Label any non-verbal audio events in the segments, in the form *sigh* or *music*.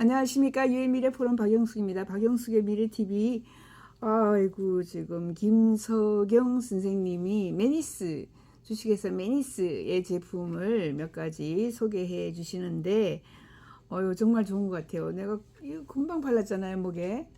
안녕하십니까 유해미래 포럼 박영숙입니다. 박영숙의 미래TV 아이고 지금 김석영 선생님이 메니스 주식회사 메니스의 제품을 몇 가지 소개해 주시는데 어유 정말 좋은 것 같아요. 내가 금방 발랐잖아요 목에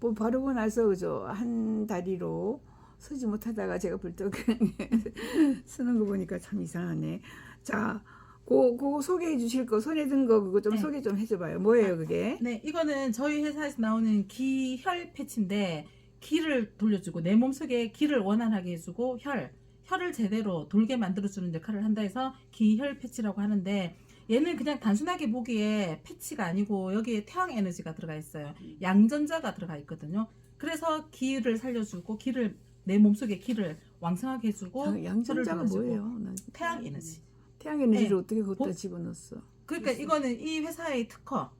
뭐 바르고 나서 그죠 한 다리로 서지 못하다가 제가 불떡 *laughs* 쓰는 거 보니까 참 이상하네. 자, 그, 그거 소개해 주실 거 손에 든 거 그거 좀 네. 소개 좀 해줘봐요. 뭐예요 그게? 네, 이거는 저희 회사에서 나오는 기혈 패치인데 기를 돌려주고 내 몸속에 기를 원활하게 해주고 혈, 혈을 제대로 돌게 만들어주는 역할을 한다 해서 기혈 패치라고 하는데 얘는 그냥 단순하게 보기에 패치가 아니고 여기에 태양 에너지가 들어가 있어요. 양전자가 들어가 있거든요. 그래서 기를 살려주고 기를 내 몸속에 기를 왕성하게 해주고 아, 양전자가. 뭐예요? 난 태양 에너지. 태양 에너지를 네. 어떻게 거기다 보- 집어넣었어? 그러니까 이거는 이 회사의 특허.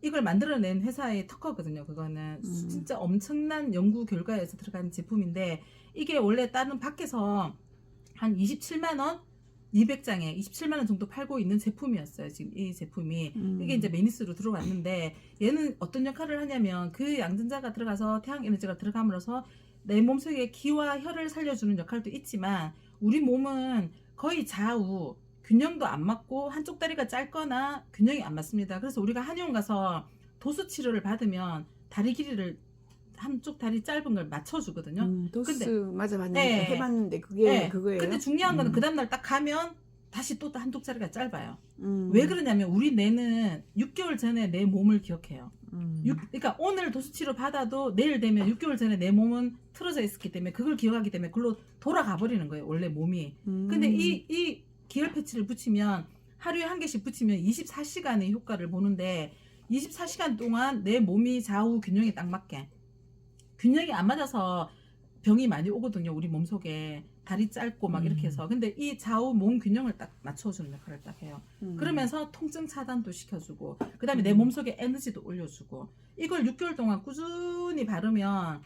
이걸 만들어낸 회사의 특허거든요. 그거는 음. 진짜 엄청난 연구 결과에서 들어간 제품인데 이게 원래 다른 밖에서 한 27만 원, 200장에 27만 원 정도 팔고 있는 제품이었어요. 지금 이 제품이 음. 이게 이제 메니스로 들어왔는데 얘는 어떤 역할을 하냐면 그 양전자가 들어가서 태양 에너지가 들어감으로써 내 몸속에 기와 혈을 살려주는 역할도 있지만 우리 몸은 거의 좌우 균형도 안 맞고 한쪽 다리가 짧거나 균형이 안 맞습니다. 그래서 우리가 한의원 가서 도수 치료를 받으면 다리 길이를 한쪽 다리 짧은 걸 맞춰주거든요. 음, 도스 근데- 맞아봤는데 네. 해봤는데 그게 네. 그거예요. 근데 중요한 거는 음. 그 다음날 딱 가면 다시 또 한쪽 다리가 짧아요. 음. 왜 그러냐면 우리 뇌는 6개월 전에 내 몸을 기억해요. 음. 육- 그러니까 오늘 도수치료 받아도 내일 되면 6개월 전에 내 몸은 틀어져 있었기 때문에 그걸 기억하기 때문에 그걸로 돌아가 버리는 거예요. 원래 몸이. 음. 근데 이, 이 기혈 패치를 붙이면 하루에 한 개씩 붙이면 24시간의 효과를 보는데 24시간 동안 내 몸이 좌우 균형에 딱 맞게 균형이 안 맞아서 병이 많이 오거든요. 우리 몸 속에 다리 짧고 막 음. 이렇게 해서 근데 이 좌우 몸 균형을 딱 맞춰주는 역할을 딱 해요. 음. 그러면서 통증 차단도 시켜주고 그다음에 내 음. 몸속에 에너지도 올려주고 이걸 6개월 동안 꾸준히 바르면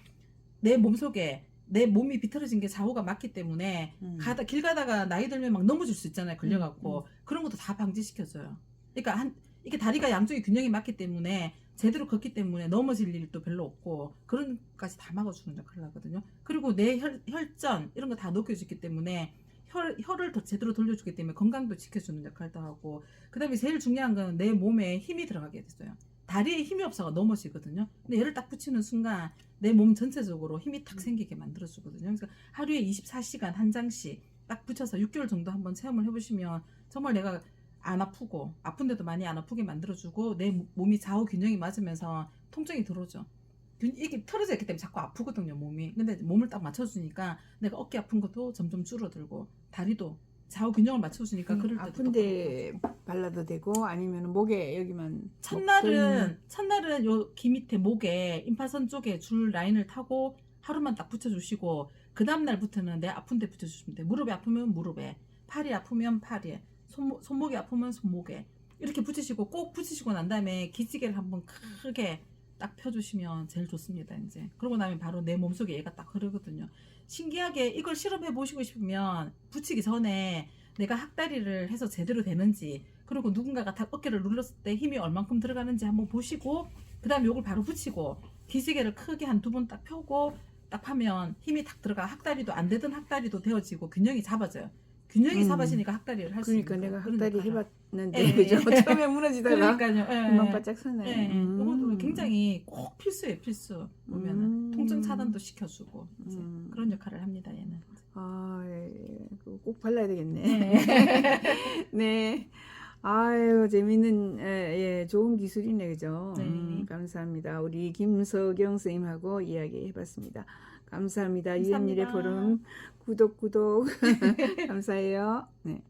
내 몸 속에 내 몸이 비틀어진 게 좌우가 맞기 때문에 음. 가다 길 가다가 나이 들면 막 넘어질 수 있잖아요 걸려갖고. 그런 것도 다 방지시켜줘요. 그러니까 한 이게 다리가 양쪽이 균형이 맞기 때문에 제대로 걷기 때문에 넘어질 일도 별로 없고 그런 것까지 다 막아주는 역할을 하거든요. 그리고 내 혈, 혈전 이런 거 다 녹여주기 때문에 혈, 혈을 더 제대로 돌려주기 때문에 건강도 지켜주는 역할도 하고 그 다음에 제일 중요한 건 내 몸에 힘이 들어가게 됐어요 다리에 힘이 없어가 넘어지거든요 근데 얘를 딱 붙이는 순간 내 몸 전체적으로 힘이 탁 생기게 만들어주거든요 그래서 하루에 24시간 한 장씩 딱 붙여서 6개월 정도 한번 체험을 해보시면 정말 내가 안 아프고 아픈데도 많이 안 아프게 만들어주고 내 몸이 좌우 균형이 맞으면서 통증이 들어오죠. 균- 이게 틀어져 있기 때문에 자꾸 아프거든요 몸이. 근데 몸을 딱 맞춰주니까 내가 어깨 아픈 것도 점점 줄어들고 다리도 좌우 균형을 맞춰주니까 그럴 때도 아픈데 발라도 되고 아니면 목에 여기만 뭐 첫날은 첫날은 요 귀 밑에 목에 임파선 쪽에 줄 라인을 타고 하루만 딱 붙여주시고 그 다음 날부터는 내 아픈데 붙여주시면 돼요. 무릎이 아프면 무릎에, 팔이 아프면 팔에, 손목, 손목이 아프면 손목에 이렇게 붙이시고 꼭 붙이시고 난 다음에 기지개를 한번 크게 딱 펴주시면 제일 좋습니다. 이제 그러고 나면 바로 내 몸속에 얘가 딱 흐르거든요. 신기하게 이걸 실험해 보시고 싶으면 붙이기 전에 내가 학다리를 해서 제대로 되는지 그리고 누군가가 딱 어깨를 눌렀을 때 힘이 얼만큼 들어가는지 한번 보시고 그 다음에 요걸 바로 붙이고 기지개를 크게 한 두 번 딱 펴고 딱 하면 힘이 탁 들어가 학다리도 안 되던 학다리도 되어지고 균형이 잡아져요. 균형이 음. 잡아지니까 학다리를 할 수 있는 그러니까 내가 역할을 해봤는데 예, 그죠? 예. *laughs* 처음에 무너지다가 그러니까요. 예, 금방 예. 바짝 서네. 예, 예. 음. 이것도 굉장히 꼭 필수예요, 필수. 보면은 음. 통증 차단도 시켜주고 이제 음. 그런 역할을 합니다, 얘는. 아, 예, 예. 그거 꼭 발라야 되겠네. *laughs* 네. 네. 아유, 재밌는, 예, 예, 좋은 기술이네, 그죠? 네. 음, 감사합니다. 우리 김석영 선생님하고 이야기 해봤습니다. 감사합니다. 유연일의 포럼 구독, 구독. *laughs* 감사해요. 네.